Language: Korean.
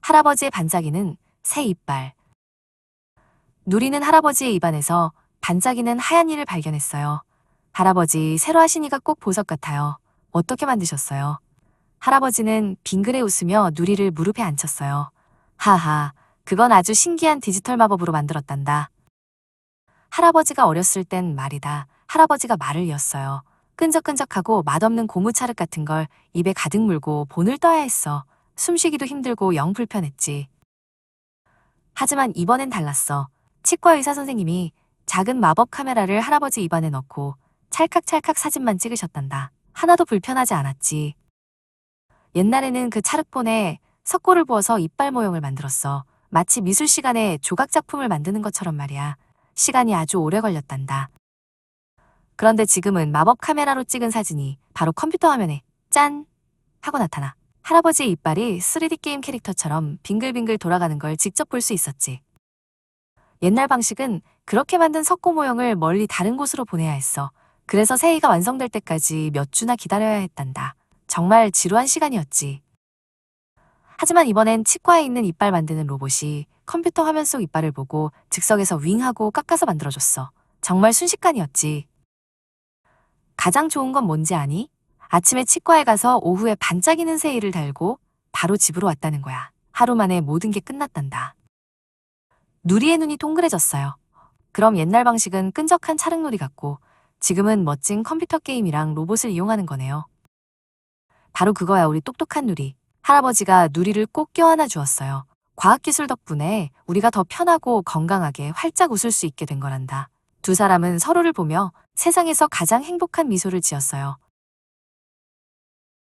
할아버지의 반짝이는 새 이빨. 누리는 할아버지의 입안에서 반짝이는 하얀 이를 발견했어요. 할아버지 새로 하신 이가 꼭 보석 같아요. 어떻게 만드셨어요? 할아버지는 빙그레 웃으며 누리를 무릎에 앉혔어요. 하하, 그건 아주 신기한 디지털 마법으로 만들었단다. 할아버지가 어렸을 땐 말이다. 할아버지가 말을 이었어요. 끈적끈적하고 맛없는 고무차륵 같은 걸 입에 가득 물고 본을 떠야 했어. 숨쉬기도 힘들고 영 불편했지. 하지만 이번엔 달랐어. 치과 의사 선생님이 작은 마법 카메라를 할아버지 입안에 넣고 찰칵찰칵 사진만 찍으셨단다. 하나도 불편하지 않았지. 옛날에는 그 찰흙본에 석고를 부어서 이빨 모형을 만들었어. 마치 미술 시간에 조각 작품을 만드는 것처럼 말이야. 시간이 아주 오래 걸렸단다. 그런데 지금은 마법 카메라로 찍은 사진이 바로 컴퓨터 화면에 짠! 하고 나타나. 할아버지의 이빨이 3D 게임 캐릭터처럼 빙글빙글 돌아가는 걸 직접 볼 수 있었지. 옛날 방식은 그렇게 만든 석고 모형을 멀리 다른 곳으로 보내야 했어. 그래서 새해가 완성될 때까지 몇 주나 기다려야 했단다. 정말 지루한 시간이었지. 하지만 이번엔 치과에 있는 이빨 만드는 로봇이 컴퓨터 화면 속 이빨을 보고 즉석에서 윙하고 깎아서 만들어줬어. 정말 순식간이었지. 가장 좋은 건 뭔지 아니? 아침에 치과에 가서 오후에 반짝이는 새이를 달고 바로 집으로 왔다는 거야. 하루 만에 모든 게 끝났단다. 누리의 눈이 동그래졌어요. 그럼 옛날 방식은 끈적한 찰흙놀이 같고 지금은 멋진 컴퓨터 게임이랑 로봇을 이용하는 거네요. 바로 그거야 우리 똑똑한 누리. 할아버지가 누리를 꼭 껴안아 주었어요. 과학기술 덕분에 우리가 더 편하고 건강하게 활짝 웃을 수 있게 된 거란다. 두 사람은 서로를 보며 세상에서 가장 행복한 미소를 지었어요.